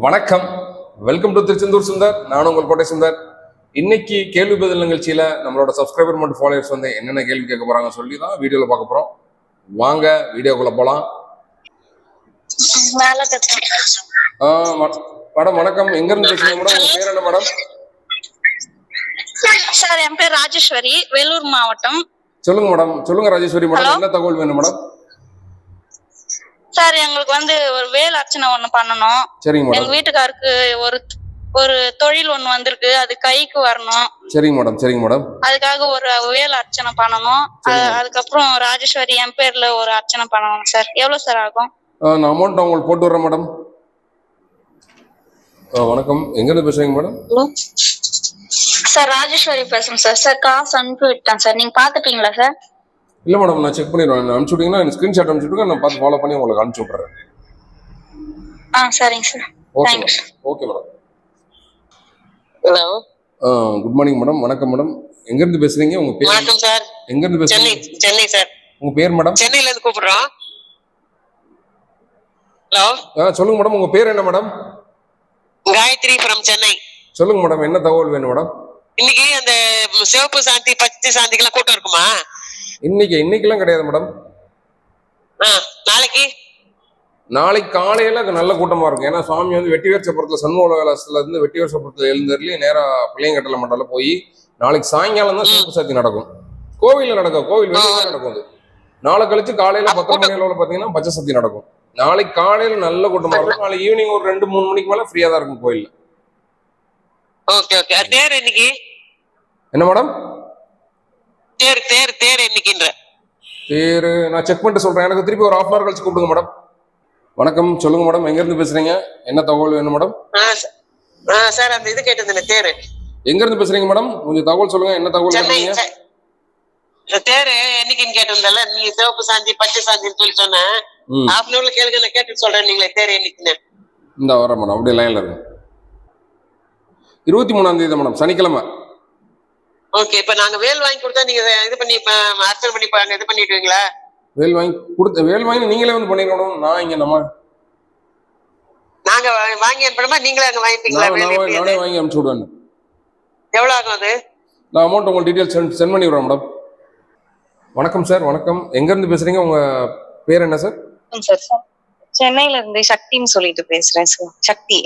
வணக்கம். Welcome to Tiruchendur Sundar நான் உங்கள் கோட்டை சுந்தர். இன்னைக்கு கேள்வி பதில் நிகழ்ச்சியில நம்மளோட சப்ஸ்கிரைபர் மற்றும் ஃபாலோவர்ஸ் வந்து என்னென்ன கேள்வி கேட்க போறாங்க சொல்லி தான் வீடியோல பார்க்க போறோம். வாங்க வீடியோக்குள்ள போலாம். மேடம் வணக்கம். எங்க இருந்து பேசுறீங்க மேடம்? உங்க பேர் என்ன மேடம்? சார் என் பேர் ராஜேஸ்வரி வேலூர் மாவட்டம். சொல்லுங்க மேடம். சொல்லுங்க ராஜேஸ்வரி மேடம்? என்ன தகவல் வேணும் மேடம்? சார் எங்களுக்கு வந்து ஒரு வேல் அர்ச்சனை ஒண்ணு பண்ணணும். சரிங்க எங்க மேடம் வீட்டுக்காருக்கு ஒரு ஒரு தொழில் ஒண்ணு வந்திருக்கு. அது கைக்கு வரணும். சரிங்க மேடம் சரிங்க மேடம் அதுக்காக ஒரு வேல் அர்ச்சனை பண்ணணும். அ- அதுக்கப்புறம் ராஜேஸ்வரி என் பேர்ல ஒரு அர்ச்சனை பண்ணணும் சார். எவ்வளவு சார் ஆகும்? நான் அமௌண்ட் உங்களுக்கு போட்டு விடுறேன் மேடம் ஆஹ் வணக்கம். எங்க இருந்து பேசுறீங்க மேடம் சார் ராஜேஸ்வரி பேசுறேன் சார். சார் காசு அனுப்பி விட்டேன் சார். நீங்க பாத்துப்பீங்களா சார்? இல்ல மேடம் நான் செக் பண்ணிடுவேன் அனுப்பிச்சு விட்டீங்கன்னா எனக்கு ஸ்கிரீன்ஷாட் அனுப்பிச்சு நான் பார்த்து ஃபாலோ பண்ணி உங்களுக்கு அனுப்பிச்சு விட்றேன் ஆ சரிங்க sir okay okay madam hello good morning madam வணக்கம் மேடம் எங்க இருந்து பேசுறீங்க? உங்க பேர் வணக்கம் சார் எங்க இருந்து சென்னை பேசுறீங்க சென்னை சார் உங்க பேர் மேடம் சென்னையில இருந்து கூப்பிடுறோம். ஹலோ ஆ சொல்லுங்க மேடம் உங்க பேர் என்ன மேடம் காயத்ரி ஃப்ரம் சென்னை. சொல்லுங்க மேடம் என்ன தகவல் வேணும் மேடம் இன்னைக்கு அந்த சிவப்பு சாந்தி பச்சை சாந்திக்கெல்லாம் கூட்டம் இருக்குமா? இன்னைக்கு இன்னைக்கெல்லாம் கிடையாது மேடம். நாளைக்கு? நாளைக்கு காலையில நல்ல கூட்டமா இருக்கும். ஏன்னா சுவாமி வந்து வெட்டிவேர் சப்பரத்துல சண்முக விலாசத்துல இருந்து வெட்டிவேர் சப்பரத்துல எழுந்தருளி நேரா பிள்ளையங்கட்டல மண்டல போய் நாளைக்கு சாயங்காலம் தான் சிவப்பு சாத்தி நடக்கும். கோவில்ல நடக்கும். கோவில் வெளியே நடக்கும் அது. நாளை கழிச்சு காலையில பத்து மணி அளவுல பாத்தீங்கன்னா பச்சை சத்தி நடக்கும். நாளைக்கு காலையில நல்ல கூட்டமா இருக்கும். நாளைக்கு ஈவினிங் ஒரு ரெண்டு மூணு மணிக்கு மேல ஃப்ரீயா தான் இருக்கும் கோயில்ல ஓகே ஓகே. என்ன மேடம்? தேர் தேர் தேர் என்னைக்குன்ற பேரு நான் செக் பண்ணிட்டு சொல்றேன். எனக்கு திருப்பி ஒரு ஹாஃப் அன் கழிச்சு கூப்பிடுங்க மேடம் வணக்கம். சொல்லுங்க மேடம் எங்க இருந்து பேசுறீங்க? என்ன தகவல் வேணும் மேடம் சார் அந்த இது கேட்டது தேர். எங்க இருந்து பேசுறீங்க மேடம் கொஞ்சம் தகவல் சொல்லுங்க. என்ன தகவல் சென்னை கேட்டீங்க? தேர் என்னைக்குன்னு கேட்டிருந்தல நீ சிவப்பு சாந்தி பச்சை சாந்தின்னு சொல்லி சொன்னேன். ம். ஹாஃப் அன் கேளுங்க நான் கேட்டு சொல்றேன். நீங்களே தேர் என்னைக்குன்னு இந்த வரேன் மேடம் அப்படியே லைன்ல இருக்கு இருபத்தி மூணாம் தேதி மேடம் சனிக்கிழமை. ஓகே இப்ப நாங்க வேல் வாங்கி கொடுத்தா நீங்க இது பண்ணி இப்ப அர்ச்சனை பண்ணி இப்ப அங்க இது பண்ணிடுவீங்களா? வேல் வாங்கி கொடுத்த வேல் வாங்கி நீங்களே வந்து பண்ணிடணும் நான் இங்க நம்ம நாங்க வாங்கி அனுப்பணுமா நீங்களே அங்க வாங்கிப்பீங்களா நான் வேல் நான் எப்படி நானே அது? வாங்கி அனுப்பிச்சு விடுவேன். எவ்வளவு ஆகும் அது? நான் அமௌண்ட் உங்களுக்கு டீட்டெயில் சென்ட் சென்ட் பண்ணி விடுறேன் மேடம் வணக்கம் சார் வணக்கம். எங்க இருந்து பேசுறீங்க? உங்க பேர் என்ன சார் சார் சென்னையில இருந்து சக்தின்னு சொல்லிட்டு பேசுறேன் சார் சக்தி.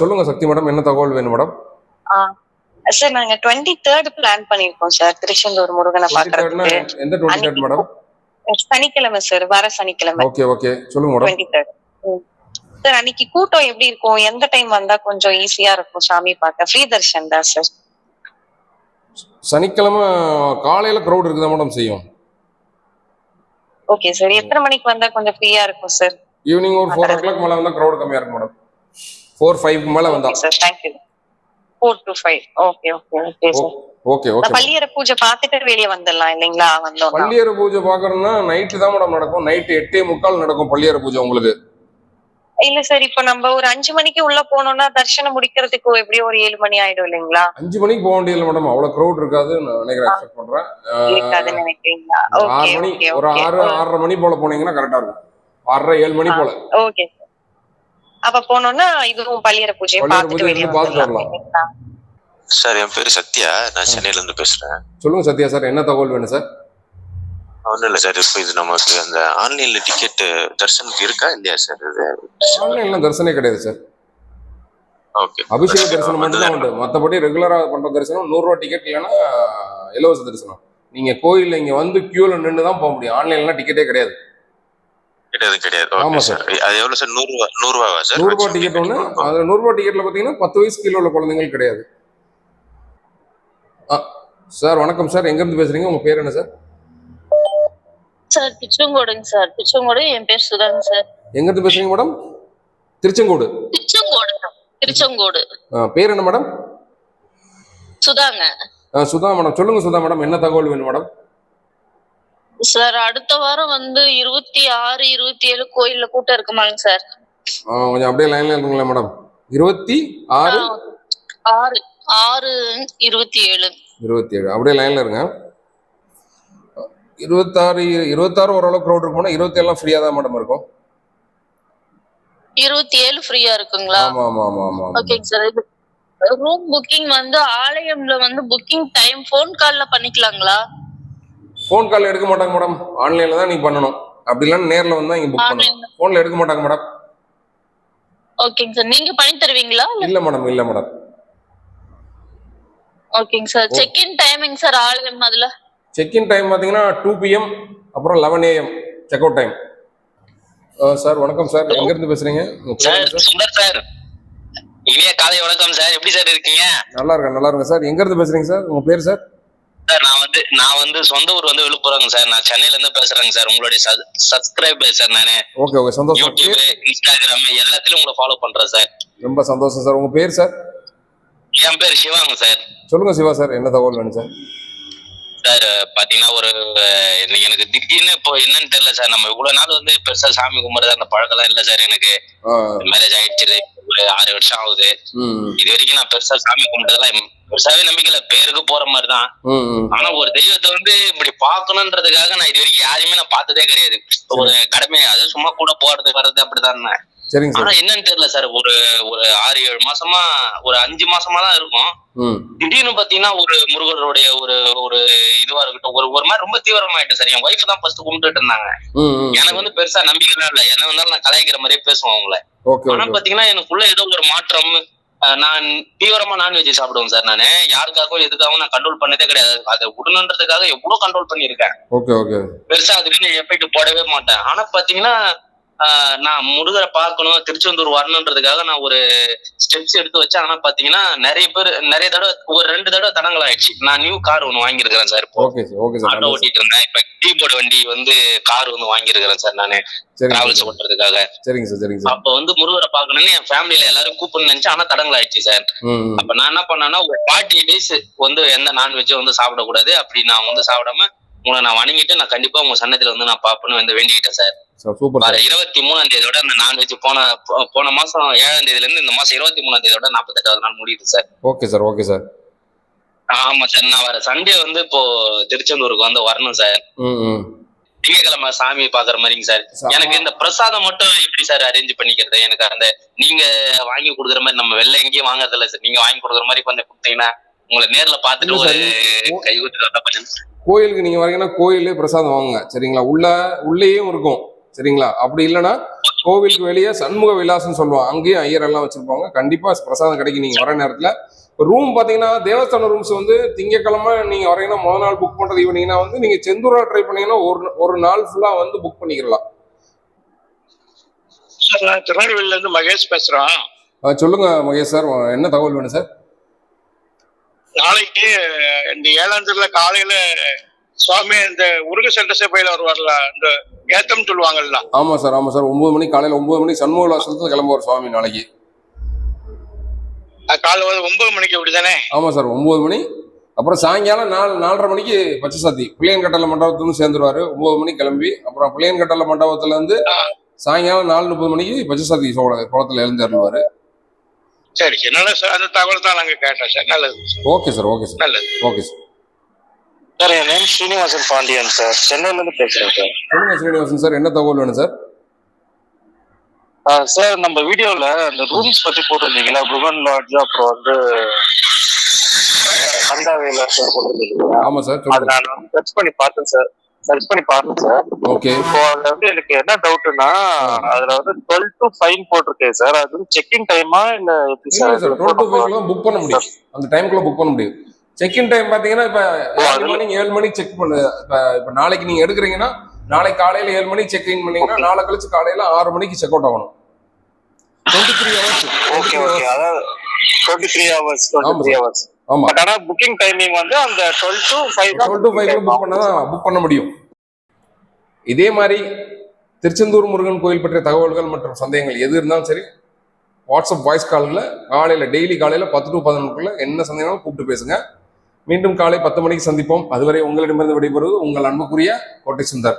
சொல்லுங்க சக்தி மேடம் என்ன தகவல் வேணும் மேடம் சார் நாங்க டுவெண்ட்டி தேர்ட் பிளான் பண்ணிருக்கோம் சார் திருச்செந்தூர் முருகனை பாக்குறதுக்கு எந்த மேடம் சனிக்கிழமை சார் வர சனிக்கிழமை. ஓகே ஓகே சொல்லுங்க மேடம் டுவெண்ட்டி தேர்ட் சார் அன்னைக்கு கூட்டம் எப்படி இருக்கும்? எந்த டைம் வந்தா கொஞ்சம் ஈஸியா இருக்கும் சாமி பார்க்க? ஃப்ரீ தர்ஷன் தான் சார். சனிக்கிழமை காலையில க்ரௌட் இருக்குதா மேடம் செய்யும்? Okay sir. எத்தனை மணிக்கு வந்தா கொஞ்சம் ஃப்ரீயா இருக்கும் சார்? ஈவினிங் ஒரு ஃபோர் ஓ கிளாக் மேல வந்தா க்ரௌட் கம்மியா இருக்கும் மேடம் ஃபோர் ஃபைவ்க்கு மேல வந்தா. Sir thank you four to five okay okay okay sir okay okay பள்ளியற பூஜை பார்த்துட்டு வெளியே வந்துடலாம் இல்லைங்களா? வந்தோம் பள்ளியற பூஜை பாக்கணும்னா நைட்டு தான் மேடம் நடக்கும். நைட்டு எட்டே முக்கால் நடக்கும் பள்ளியற பூஜை உங்களுக்கு. இல்ல சார் இப்ப நம்ம ஒரு அஞ்சு மணிக்கு உள்ள போனோம்னா தர்ஷனம் முடிக்கிறதுக்கு எப்படியும் ஒரு ஏழு மணி ஆயிடும் இல்லைங்களா? அஞ்சு மணிக்கு போக மேடம் அவ்வளவு க்ரௌட் இருக்காது. நான் நினைக்கிறேன் பண்றேன். நினைக்கிறீங்களா? ஆறு மணி ஒரு ஆறு ஆறரை மணி போல போனீங்கன்னா கரெக்டா இருக்கும். ஆறரை ஏழு மணி போல. ஓகே அப்ப போனோம்னா இதுவும் பள்ளியற பூஜையும் பள்ளியற பார்த்துட்டு வெளியே வரலாம். சார் என் பேரு சத்யா. நான் சென்னையில இருந்து பேசுறேன். சொல்லுங்க சத்யா சார் என்ன தகவல் வேணும் சார்? ஒன்றும் இல்லை சார் இப்போ இது நமக்கு அந்த ஆன்லைன்ல டிக்கெட் தர்ஷனுக்கு இருக்கா இல்லையா சார் இது? ஆன்லைன்ல தரிசனே கிடையாது சார். ஓகே. அபிஷேக தரிசனம் மட்டும் தான் உண்டு மற்றபடி ரெகுலரா பண்ற தரிசனம் நூறு ரூபா டிக்கெட் இல்லைன்னா இலவச தரிசனம். நீங்க கோயில்ல இங்க வந்து கியூல நின்று தான் போக முடியும். ஆன்லைன்ல டிக்கெட்டே கிடையாது. கிடையாது. கிடையாது ஆமா சார். அது எவ்வளவு சார் நூறு ரூபா நூறு ரூபாவா சார் நூறு ரூபாய் டிக்கெட் ஒன்று அதுல நூறு ரூபாய் டிக்கெட்ல பாத்தீங்கன்னா பத்து வயசு கீழே உள்ள குழந்தைகள் கிடையாது. ஆ, சார் வணக்கம் சார் எங்க இருந்து பேசுறீங்க? உங்க பேர் என்ன சார் சார் திருச்செங்கோடுங்க சார் திருச்செங்கோடு என் பேர் சுதாங்க சார் எங்க இருந்து பேசுறீங்க மேடம் திருச்செங்கோடு. திருச்செங்கோடு. திருச்செங்கோடு பேர் என்ன மேடம் சுதாங்க. சுதா மேடம் சொல்லுங்க சுதா மேடம் என்ன தகவல் வேணும் மேடம் சார் அடுத்த வாரம் வந்து இருபத்தி ஆறு இருபத்தி ஏழு கோயில்ல கூட்டம் இருக்குமாங்க சார். கொஞ்சம் அப்படியே லைன்ல இருக்குங்களா மேடம் இருபத்தி ஆறு? ஆறு ஆறு இருபத்தி ஏழு. இருபத்தி ஏழு. அப்படியே லைன்ல இருங்க. இருபத்தாறு இருபத்தாறு ஓரளவு க்ரௌட் இருக்கும்னா இருபத்தி ஏழுலாம் ஃப்ரீயா தான் மேடம் இருக்கும்? இருபத்தி ஏழு ஃப்ரீயா இருக்குங்களா? ஆமா ஆமா ஆமா ஆமா. ஓகேங்க சார் ரூம் புக்கிங் வந்து ஆலயம்ல வந்து புக்கிங் டைம் ஃபோன் கால்ல பண்ணிக்கலாங்களா? ஃபோன் கால் எடுக்க மாட்டாங்க மேடம் ஆன்லைன்ல தான் நீங்க பண்ணணும். அப்படி இல்லைன்னா நேர்ல வந்து இங்க புக் பண்ணணும். ஃபோன்ல எடுக்க மாட்டாங்க மேடம் ஓகேங்க சார் நீங்க பண்ணி தருவீங்களா இல்ல? மேடம் இல்ல மேடம் ஓகேங்க sir check in timing sir ஆலயம் அதுல? செக்இன் டைம் பார்த்தீங்கன்னா டூ பிஎம் அப்புறம் eleven AM check out time sir வணக்கம் சார் எங்கேருந்து பேசுறீங்க? உங்க பேர் சார் சார் சுந்தர் சார் இனிய காலை வணக்கம் சார் எப்படி சார் இருக்கீங்க? நல்லா இருக்கேன் நல்லா இருக்கேன். சார் எங்கேருந்து பேசுறீங்க சார் உங்க பேர் சார் சார் நான் வந்து நான் வந்து சொந்த ஊர் வந்து விழுப்புரங்க சார். நான் சென்னையில இருந்து பேசுறேங்க சார். உங்களுடைய சப்ஸ்கிரைபர் சார் நானு. ஓகே ஓகே சந்தோஷம். யூடியூப் இன்ஸ்டாகிராம் எல்லாத்துலயும் உங்களை ஃபாலோ பண்றேன் சார். ரொம்ப சந்தோஷம் சார். உங்க பேர் சார்? என் பேர் சிவாங்க சார். சொல்லுங்க சிவா சார் என்ன தகவல் வேணும் சார்? சார் பாத்தீங்கன்னா ஒரு எனக்கு திடீர்னு இப்போ என்னன்னு தெரியல சார். நம்ம இவ்வளவு நாள் வந்து பெருசா சாமி கும்பிடுறது அந்த பழக்கம்லாம் இல்ல சார் எனக்கு. மேரேஜ் ஆயிடுச்சு ஒரு ஆறு வருஷம் ஆகுது. இது வரைக்கும் நான் பெருசா சாமி கும்பிட்டதெல்லாம் பெருசாவே நம்பிக்கை இல்ல. பேருக்கு போற மாதிரி தான். ஆனா ஒரு தெய்வத்தை வந்து இப்படி பாக்கணும்ன்றதுக்காக நான் இது வரைக்கும் யாரையுமே நான் பார்த்ததே கிடையாது. ஒரு கடமை. அது சும்மா கூட போறது வர்றது அப்படிதான் சரிங்க ஆனா சார் என்னன்னு தெரியல சார். ஒரு ஒரு ஆறு ஏழு மாசமா ஒரு அஞ்சு மாசமா தான் இருக்கும் திடீர்னு பாத்தீங்கன்னா ஒரு முருகருடைய ஒரு ஒரு இதுவா இருக்கட்டும். ஒரு ஒரு மாதிரி ரொம்ப தீவிரமாயிட்டு சார். என் ஒய்ஃப் தான் ஃபர்ஸ்ட் கும்பிட்டுட்டு இருந்தாங்க. எனக்கு வந்து பெருசா நம்பிக்கைலாம் இல்ல. என்ன வந்தாலும் நான் கலாய்க்கிற மாதிரியே பேசுவேன் அவங்கள. ஆனா பாத்தீங்கன்னா எனக்குள்ள ஏதோ ஒரு மாற்றம் நான் தீவிரமா நான்வெஜ் சாப்பிடுவேன் சார் நானு. யாருக்காகவும் எதுக்காகவும் நான் கண்ட்ரோல் பண்ணதே கிடையாது. அதை விடணுன்றதுக்காக எவ்வளவு கண்ட்ரோல் ஓகே பெருசா அதுக்குன்னு எஃபெக்ட் போடவே மாட்டேன். ஆனா பாத்தீங்கன்னா நான் முருகரை பார்க்கணும் திருச்செந்தூர் வரணுன்றதுக்காக நான் ஒரு ஸ்டெப்ஸ் எடுத்து வச்சேன். ஆனா பாத்தீங்கன்னா நிறைய பேர் நிறைய தடவை ஒரு ரெண்டு தடவை தடங்கள் ஆயிடுச்சு. நான் நியூ கார் ஒன்னு வாங்கியிருக்கிறேன் சார் இப்போ. Okay sir okay sir auto ஓட்டிட்டு இருந்தேன். இப்ப கீபோர்டு வண்டி வந்து கார் வந்து வாங்கியிருக்கிறேன் சார் நானு. டிராவல்ஸ் ஓட்டுறதுக்காக. சரிங்க சார் சரிங்க சார் அப்ப வந்து முருகரை பார்க்கணும்னு என் ஃபேமிலியில எல்லாரும் கூப்பிடணும்னு நினைச்சேன் ஆனா தடங்கள் ஆயிடுச்சு சார். அப்ப நான் என்ன பண்ணேன்னா ஒரு ஃபார்ட்டி டேஸ் வந்து எந்த நான்வெஜ்ஜும் வந்து சாப்பிடக்கூடாது. அப்படி நான் வந்து சாப்பிடாம உங்களை நான் வணங்கிட்டு நான் கண்டிப்பா உங்க சன்னதில வந்து நான் பாப்பேன்னு வந்து வேண்டிக்கிட்டேன் சார். சூப்பர் இருபத்தி மூணாம் தேதியோட அந்த நான்வெஜ் போன போன மாசம் ஏழாம் தேதியில இருந்து இந்த மாசம் இருபத்தி மூணாம் தேதியோட நாற்பத்தெட்டாவது நாள் முடியுது sir okay sir okay sir ஆமா சார் நான் வர சண்டே வந்து இப்போ திருச்செந்தூருக்கு வந்து வரணும் சார் திங்கக்கிழமை சாமி பாக்குற மாதிரிங்க சார் எனக்கு இந்த பிரசாதம் மட்டும் எப்படி சார் அரேஞ்ச் பண்ணிக்கிறது? எனக்கு அந்த நீங்க வாங்கி கொடுக்குற மாதிரி நம்ம வெளில எங்கேயும் வாங்குறது இல்ல சார் நீங்க வாங்கி கொடுக்குற மாதிரி கொஞ்சம் கொடுத்தீங்கன்னா உங்களை நேர்ல பார்த்துட்டு இல்ல ஒரு கை ஊத்துட்டு கோயிலுக்கு நீங்க வரீங்கன்னா கோயிலே பிரசாதம் வாங்குங்க. சரிங்களா? உள்ள உள்ளேயும் இருக்கும். சரிங்களா? அப்படி இல்லைன்னா கோவிலுக்கு வெளியே சண்முக விலாசம்னு சொல்லுவாங்க. அங்கேயும் ஐயர் எல்லாம் வச்சிருப்பாங்க. கண்டிப்பா பிரசாதம் கிடைக்கும் நீங்க வர நேரத்துல. ரூம் பாத்தீங்கன்னா தேவஸ்தான ரூம்ஸ் வந்து திங்கக்கிழமை நீங்க வரீங்கன்னா முதல் நாள் புக் பண்றது ஈவினிங்னா வந்து நீங்க செந்தூரா ட்ரை பண்ணீங்கன்னா ஒரு ஒரு நாள் ஃபுல்லா வந்து புக் பண்ணிக்கலாம். சார் நான் திருநெல்வேலியில இருந்து மகேஷ் பேசுறோம் சொல்லுங்க மகேஷ் சார். என்ன தகவல் வேணும் சார்? நாளைக்கு இந்த ஏழாம் தேதியில காலையில சுவாமி இந்த உருகு சட்ட சபையில வருவார்ல இந்த ஏத்தம் சொல்லுவாங்கல்ல. ஆமா சார் ஆமா சார். ஒன்பது மணி காலையில ஒன்பது மணி சண்முக விலாசத்துல கிளம்புவார் சுவாமி நாளைக்கு. அது காலை வந்து ஒன்பது மணிக்கு அப்படிதானே? ஆமா சார் ஒன்பது மணி. அப்புறம் சாயங்காலம் நாலு நாலரை மணிக்கு பச்சை சாத்தி பிள்ளையன் கட்டளை மண்டபத்துலேருந்து சேர்ந்துருவாரு. ஒன்பது மணிக்கு கிளம்பி அப்புறம் பிள்ளையன் மண்டபத்துல இருந்து சாயங்காலம் நாலு முப்பது மணிக்கு பச்சை சாத்தி சோழ குளத்துல எழுந்துருவாரு சரி சரி. நல்ல சார் அந்த தகவல் தான் நாங்க கேட்டோம் சார். நல்லது. Okay sir okay sir. நல்லது. Okay sir. சார் என் நேம் ஸ்ரீனிவாசன் பாண்டியன் சார் சென்னையில இருந்து பேசுறேன் சார் சொல்லுங்க ஸ்ரீனிவாசன் சார் என்ன தகவல் வேணும் சார் ஆ, சார் நம்ம வீடியோல அந்த ரூம்ஸ் பத்தி போட்டிருந்தீங்களா புகன் லாட்ஜ் அப்புறம் வந்து அண்டாவேல சார் போட்டிருந்தீங்களா ஆமா சார் அது சொல்லுங்க நான் சர்ச் பண்ணி பார்த்தேன் சார் சர்ச் பண்ணி பார்த்தேன் சார் ஓகே இப்போ அதுல வந்து எனக்கு என்ன டவுட்னா அதுல வந்து டுவெல் டு ஃபைன் போட்டிருக்கேன் சார் அது வந்து செக்கிங் டைமா இல்ல எப்படி சார் டு புக் பண்ண முடியும். அந்த டைம்குள்ள புக் பண்ண முடியும் செக்இன் டைம் பாத்தீங்கன்னா இப்ப மணிக்கு ஏழு மணிக்கு செக் பண்ணு. இப்ப நாளைக்கு நீங்க எடுக்கிறீங்கன்னா நாளைக்கு காலையில ஏழு மணிக்கு செக் இன் பண்ணீங்கன்னா நாளை கழிச்சு காலையில ஆறு மணிக்கு செக் அவுட் ஆகணும். Twenty three hours okay okay அதாவது twenty three hours twenty three. Hours ஆமா. பட் ஆனா புக்கிங் டைமிங் வந்து அந்த twelve to five twelve to five book பண்ண புக் பண்ண முடியும். இதே மாதிரி திருச்செந்தூர் முருகன் கோயில் பற்றிய தகவல்கள் மற்றும் சந்தேகங்கள் எது இருந்தாலும் சரி வாட்ஸ்அப் வாய்ஸ் காலில் காலையில் டெய்லி காலையில் பத்து டு பதினொன்றுக்குள்ள என்ன சந்தேகங்களும் கூப்பிட்டு பேசுங்க. மீண்டும் காலை பத்து மணிக்கு சந்திப்போம். அதுவரை உங்களிடமிருந்து விடைபெறுவது உங்கள் அன்புக்குரிய கோட்டை சுந்தர்.